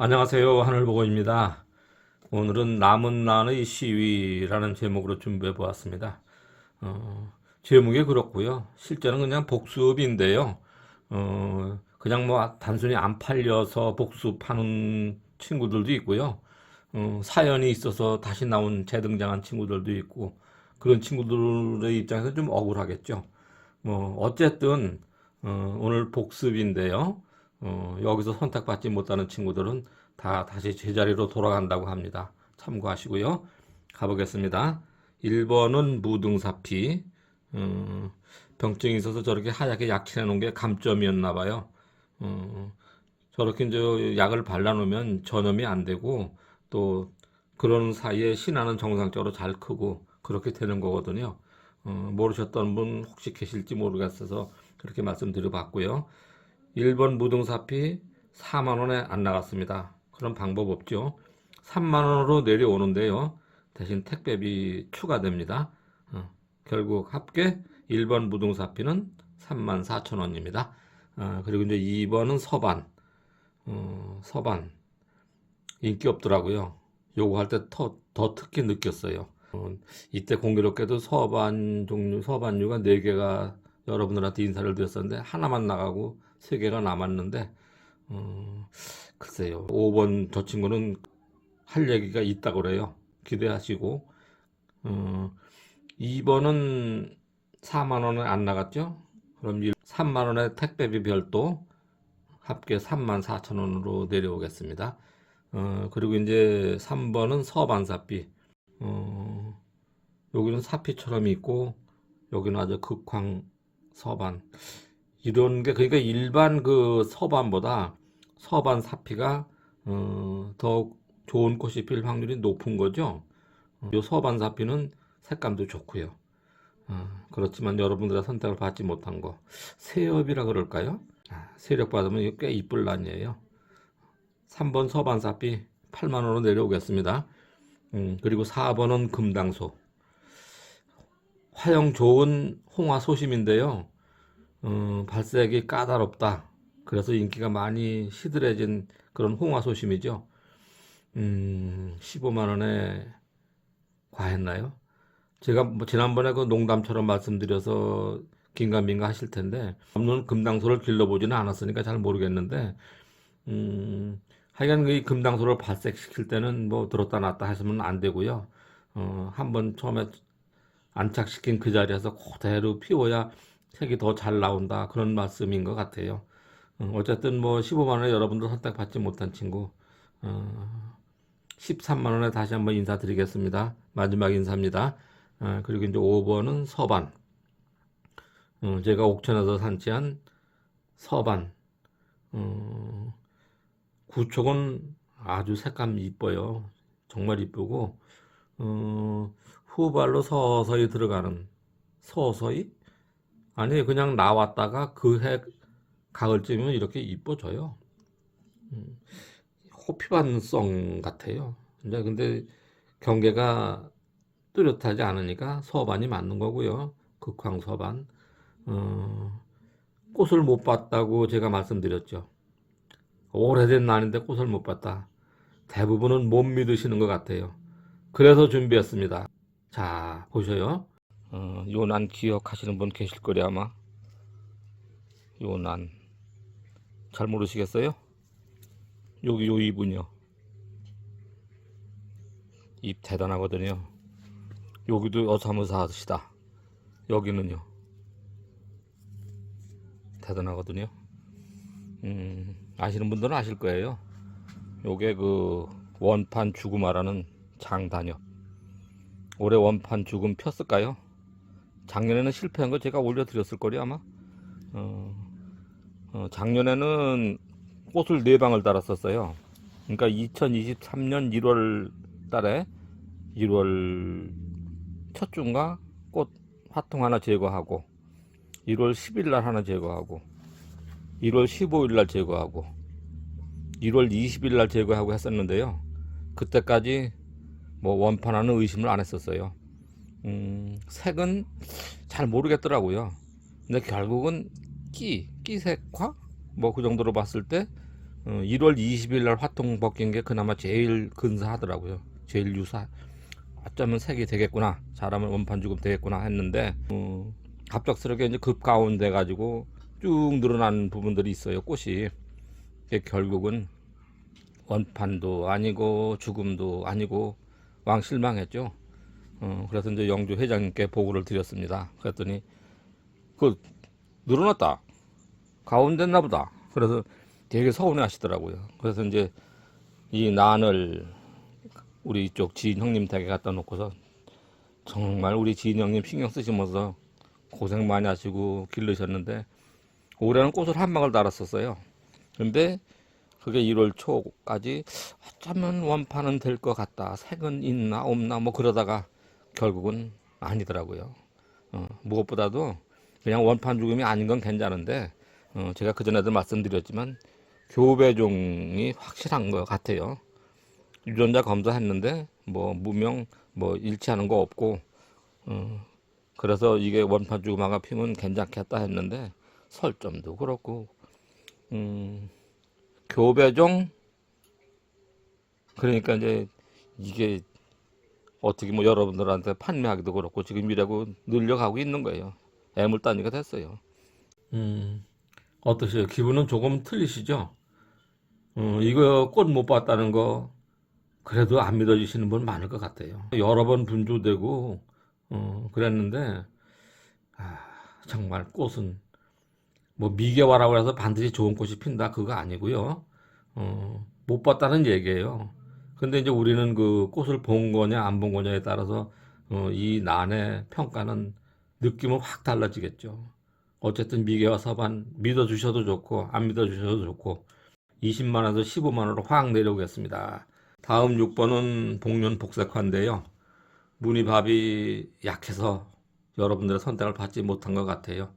안녕하세요. 하늘보고입니다. 오늘은 남은 난의 시위라는 제목으로 준비해 보았습니다. 어, 제목이 그렇고요. 실제는 그냥 복습인데요. 어, 그냥 뭐 단순히 안 팔려서 복습하는 친구들도 있고요. 어, 사연이 있어서 다시 나온 재등장한 친구들도 있고 그런 친구들의 입장에서 좀 억울하겠죠. 뭐 어쨌든 어, 오늘 복습인데요. 어, 여기서 선택받지 못하는 친구들은 다 다시 제자리로 돌아간다고 합니다. 참고하시고요. 가보겠습니다. 1번은 무등사피. 어, 병증이 있어서 저렇게 하얗게 약칠해 놓은 게 감점이었나 봐요. 어, 저렇게 이제 약을 발라 놓으면 전염이 안 되고 또 그런 사이에 신화는 정상적으로 잘 크고 그렇게 되는 거거든요. 어, 모르셨던 분 혹시 계실지 모르겠어서 그렇게 말씀드려 봤고요. 1번 무등사피 4만 원에 안 나갔습니다. 그런 방법 없죠. 3만 원으로 내려오는데요. 대신 택배비 추가됩니다. 어, 결국 합계 1번 무등사피는 3만 4천 원입니다. 아, 그리고 이제 2번은 서반. 어, 서반. 인기 없더라고요. 요거 할때 더, 더 특히 느꼈어요. 어, 이때 공교롭게도 서반 종류, 서반류가 4개가 여러분들한테 인사를 드렸었는데 하나만 나가고 3개가 남았는데 어, 글쎄요. 5번 저 친구는 할 얘기가 있다고 그래요. 기대하시고 어, 2번은 4만 원에 안 나갔죠? 그럼 3만 원의 택배비 별도 합계 3만 4천 원으로 내려오겠습니다. 어, 그리고 이제 3번은 서반사비. 어, 여기는 사피처럼 있고 여기는 아주 극황 서반. 이런 게 그러니까 일반 그 서반보다 서반 사피가 어, 더 좋은 꽃이 필 확률이 높은 거죠. 어, 요 서반 사피는 색감도 좋고요. 어, 그렇지만 여러분들의 선택을 받지 못한 거 세엽이라 그럴까요? 아, 세력 받으면 이거 꽤 이쁠 난이에요. 3번 서반 사피 8만 원으로 내려오겠습니다. 음, 그리고 4번은 금당소. 화형 좋은 홍화 소심인데요. 어, 발색이 까다롭다. 그래서 인기가 많이 시들해진 그런 홍화 소심이죠. 음, 15만 원에 과했나요? 제가 뭐 지난번에 그 농담처럼 말씀드려서 긴가민가 하실 텐데 없는 금당소를 길러보지는 않았으니까 잘 모르겠는데 음, 하여간 이 금당소를 발색시킬 때는 뭐 들었다 놨다 하시면 안 되고요. 어, 한번 처음에 안착시킨 그 자리에서 그대로 피워야 색이 더 잘 나온다 그런 말씀인 것 같아요. 어, 어쨌든 뭐 15만 원에 여러분들 선택받지 못한 친구 어, 13만 원에 다시 한번 인사드리겠습니다. 마지막 인사입니다. 어, 그리고 이제 5번은 서반. 어, 제가 옥천에서 산지한 서반. 어, 구촉은 아주 색감 이뻐요. 정말 이쁘고 어, 후발로 서서히 들어가는 서서히 아니 그냥 나왔다가 그 해 가을쯤이면 이렇게 이뻐져요. 음, 호피반성 같아요. 근데 근데 경계가 뚜렷하지 않으니까 서반이 맞는 거고요. 극황 서반. 어, 꽃을 못 봤다고 제가 말씀드렸죠. 오래된 난인데 꽃을 못 봤다. 대부분은 못 믿으시는 것 같아요. 그래서 준비했습니다. 자, 보셔요. 어, 요난 기억하시는 분 계실 거리 아마. 요 난. 잘 모르시겠어요? 여기 요 이분요. 입 대단하거든요. 여기도 어사무사 하시다. 여기는요. 대단하거든요. 음, 아시는 분들은 아실 거예요. 요게 그 원판 죽음화라는 장단엽. 올해 원판 죽음 폈을까요? 작년에는 실패한 거 제가 올려드렸을 거리 아마. 어, 어, 작년에는 꽃을 네 방을 달았었어요. 그러니까 2023년 1월 달에 1월 첫 주인가 꽃 화통 하나 제거하고 1월 10일 날 하나 제거하고 1월 15일 날 제거하고 1월 20일 날 제거하고 했었는데요. 그때까지 뭐 원판 하는 의심을 안 했었어요. 음, 색은 잘 모르겠더라고요. 근데 결국은 끼, 끼색화? 뭐 그 정도로 봤을 때, 어, 1월 20일 날 화통 벗긴 게 그나마 제일 근사하더라고요. 제일 유사. 어쩌면 색이 되겠구나. 잘하면 원판 주금 되겠구나 했는데 어, 갑작스럽게 이제 급 가운데 가지고 쭉 늘어난 부분들이 있어요. 꽃이 결국은 원판도 아니고 죽음도 아니고 왕 실망했죠. 어, 그래서 이제 영주 회장님께 보고를 드렸습니다. 그랬더니 그 늘어났다. 가운데나 보다. 그래서 되게 서운해 하시더라고요. 그래서 이제 이 난을 우리 이쪽 지인 형님 댁에 갖다 놓고서 정말 우리 지인 형님 신경 쓰시면서 고생 많이 하시고 기르셨는데 올해는 꽃을 한 방울 달았었어요. 근데 그게 1월 초까지 어쩌면 원판은 될 것 같다. 색은 있나 없나 뭐 그러다가 결국은 아니더라고요. 어, 무엇보다도 그냥 원판 죽음이 아닌 건 괜찮은데 어, 제가 그전에도 말씀드렸지만 교배종이 확실한 것 같아요. 유전자 검사했는데 뭐 무명 뭐 일치하는 거 없고 어, 그래서 이게 원판 죽음화가 피면 괜찮겠다 했는데 설점도 그렇고 음, 교배종 그러니까 이제 이게 어떻게 뭐 여러분들한테 판매하기도 그렇고 지금 이라고 늘려가고 있는 거예요. 애물단위가 됐어요. 음, 어떠세요? 기분은 조금 틀리시죠? 어, 이거 꽃 못 봤다는 거 그래도 안 믿어주시는 분 많을 것 같아요. 여러 번 분조되고 어, 그랬는데 아, 정말 꽃은 뭐 미개화라고 해서 반드시 좋은 꽃이 핀다 그거 아니고요. 어, 못 봤다는 얘기예요. 근데 이제 우리는 그 꽃을 본 거냐 안 본 거냐에 따라서 어, 이 난의 평가는 느낌은 확 달라지겠죠. 어쨌든 미개와 서반 믿어주셔도 좋고 안 믿어주셔도 좋고 20만 원에서 15만 원으로 확 내려오겠습니다. 다음 6번은 복륜 복색화인데요. 무늬밥이 약해서 여러분들의 선택을 받지 못한 것 같아요.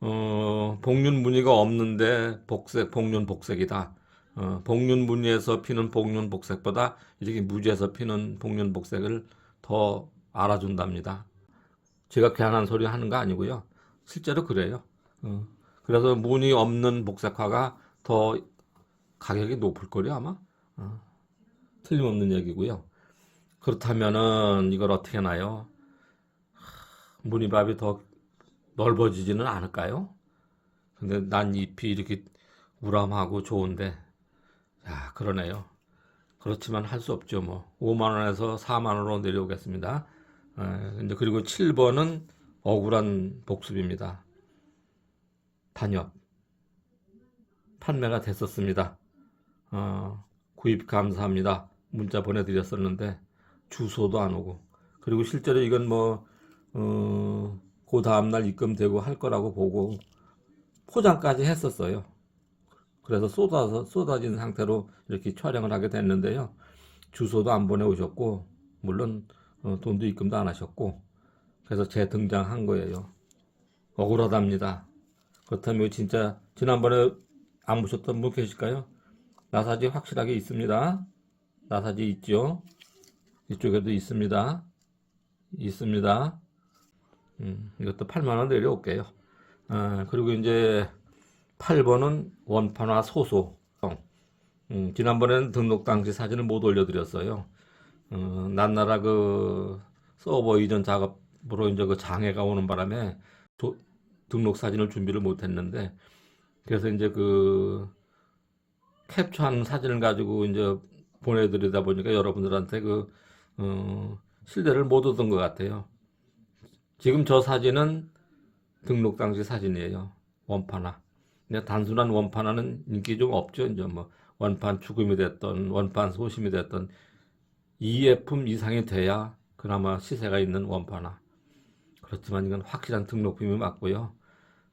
어, 복륜 무늬가 없는데 복색, 복륜 복색이다. 어, 복륜 무늬에서 피는 복륜 복색보다 이렇게 무지에서 피는 복륜 복색을 더 알아준답니다. 제가 괜한 소리 하는 거 아니고요. 실제로 그래요. 어, 그래서 무늬 없는 복색화가 더 가격이 높을 거요 아마. 어, 틀림없는 얘기고요. 그렇다면은 이걸 어떻게 나요? 무늬밥이 더 넓어지지는 않을까요? 근데 난 잎이 이렇게 우람하고 좋은데, 야, 그러네요. 그렇지만 할 수 없죠, 뭐. 5만 원에서 4만 원으로 내려오겠습니다. 에, 이제 그리고 7번은 억울한 복습입니다. 단엽. 판매가 됐었습니다. 어, 구입 감사합니다. 문자 보내드렸었는데 주소도 안 오고 그리고 실제로 이건 뭐 어, 그 다음날 입금되고 할 거라고 보고 포장까지 했었어요. 그래서 쏟아서 쏟아진 상태로 이렇게 촬영을 하게 됐는데요. 주소도 안 보내오셨고 물론 어, 돈도 입금도 안 하셨고 그래서 재등장한 거예요. 억울하답니다. 그렇다면 진짜 지난번에 안 보셨던 분 계실까요? 나사지 확실하게 있습니다. 나사지 있죠? 이쪽에도 있습니다. 있습니다. 음, 이것도 8만원 내려올게요. 아, 그리고 이제 8번은 원판화 소소. 음, 지난번에는 등록 당시 사진을 못 올려드렸어요. 어, 난나라 그 서버 이전 작업으로 이제 그 장애가 오는 바람에 도- 등록 사진을 준비를 못 했는데, 그래서 이제 그 캡처한 사진을 가지고 이제 보내드리다 보니까 여러분들한테 그, 어, 신뢰를 못 얻은 것 같아요. 지금 저 사진은 등록 당시 사진이에요. 원판화. 그냥 단순한 원판화는 인기 좀 없죠. 이제 뭐 원판 죽음이 됐던 원판 소심이 됐던 이예품 이상이 돼야 그나마 시세가 있는 원판화. 그렇지만 이건 확실한 등록금이 맞고요.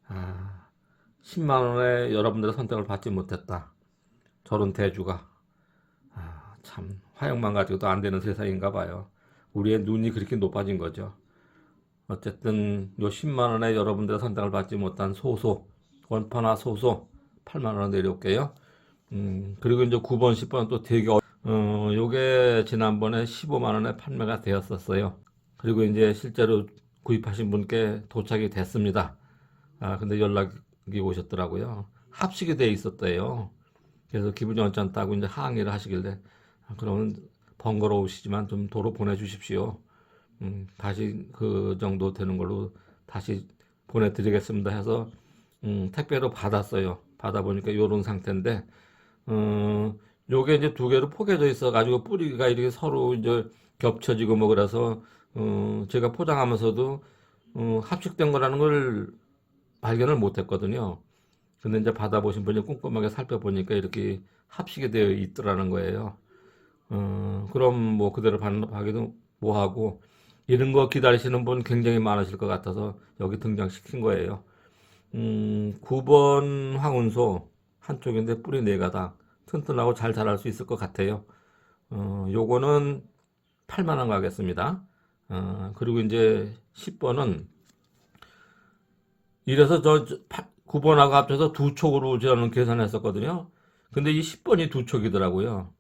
아, 10만 원에 여러분들의 선택을 받지 못했다. 저런 대주가 아, 참 화영만 가지고도 안 되는 세상인가 봐요. 우리의 눈이 그렇게 높아진 거죠. 어쨌든 요 10만 원에 여러분들의 선택을 받지 못한 소소 원판화 소소 8만 원 내려올게요. 음, 그리고 이제 9번, 10번 또 되게 어, 어, 요게 지난번에 15만 원에 판매가 되었었어요. 그리고 이제 실제로 구입하신 분께 도착이 됐습니다. 아, 근데 연락이 오셨더라고요. 합식이 돼 있었대요. 그래서 기분이 언짢다고 이제 항의를 하시길래 아, 그러면 번거로우시지만 좀 도로 보내주십시오. 음, 다시 그 정도 되는 걸로 다시 보내드리겠습니다 해서 음, 택배로 받았어요. 받아보니까 요런 상태인데 어, 요게 이제 두 개로 포개져 있어 가지고 뿌리가 이렇게 서로 이제 겹쳐지고 뭐 그래서 어, 제가 포장하면서도 어, 합식된 거라는 걸 발견을 못 했거든요. 근데 이제 받아보신 분이 꼼꼼하게 살펴보니까 이렇게 합식이 되어 있더라는 거예요. 어, 그럼 뭐 그대로 반납하기도 뭐하고 이런 거 기다리시는 분 굉장히 많으실 것 같아서 여기 등장시킨 거예요. 음, 9번 황운소 한쪽인데 뿌리 네 가닥 튼튼하고 잘 자랄 수 있을 것 같아요. 어, 요거는 8만 원 가겠습니다. 어, 그리고 이제 10번은 이래서 저 9번하고 합쳐서 두 촉으로 저는 계산했었거든요. 근데 이 10번이 두 촉이더라고요.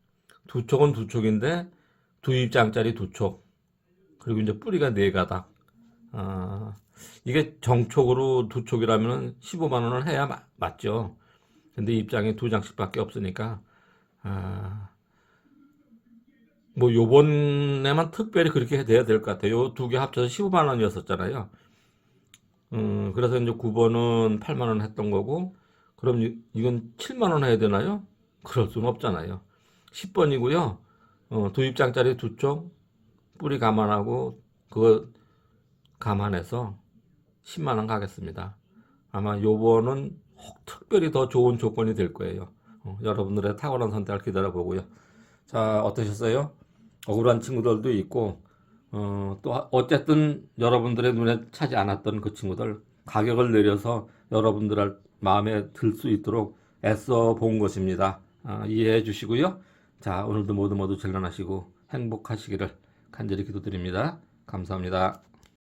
두 촉은 두 촉인데 두 입장짜리 두 촉. 그리고 이제 뿌리가 네 가닥. 아, 이게 정촉으로 두 촉이라면 15만 원을 해야 마- 맞죠. 근데 입장이 두 장씩밖에 없으니까 아, 뭐 요번에만 특별히 그렇게 돼야 될 것 같아요. 요 두 개 합쳐서 15만 원이었었잖아요. 음, 그래서 이제 9번은 8만 원 했던 거고, 그럼 이- 이건 7만 원 해야 되나요? 그럴 수는 없잖아요. 10번이고요. 어, 두 입장짜리 두 쪽, 뿌리 감안하고, 그거 감안해서 10만 원 가겠습니다. 아마 요번은 혹 특별히 더 좋은 조건이 될 거예요. 어, 여러분들의 탁월한 선택을 기다려보고요. 자, 어떠셨어요? 억울한 친구들도 있고, 어, 또 어쨌든 여러분들의 눈에 차지 않았던 그 친구들 가격을 내려서 여러분들 마음에 들 수 있도록 애써 본 것입니다. 아, 이해해 주시고요. 자, 오늘도 모두 모두 전련하시고 행복하시기를 간절히 기도드립니다. 감사합니다.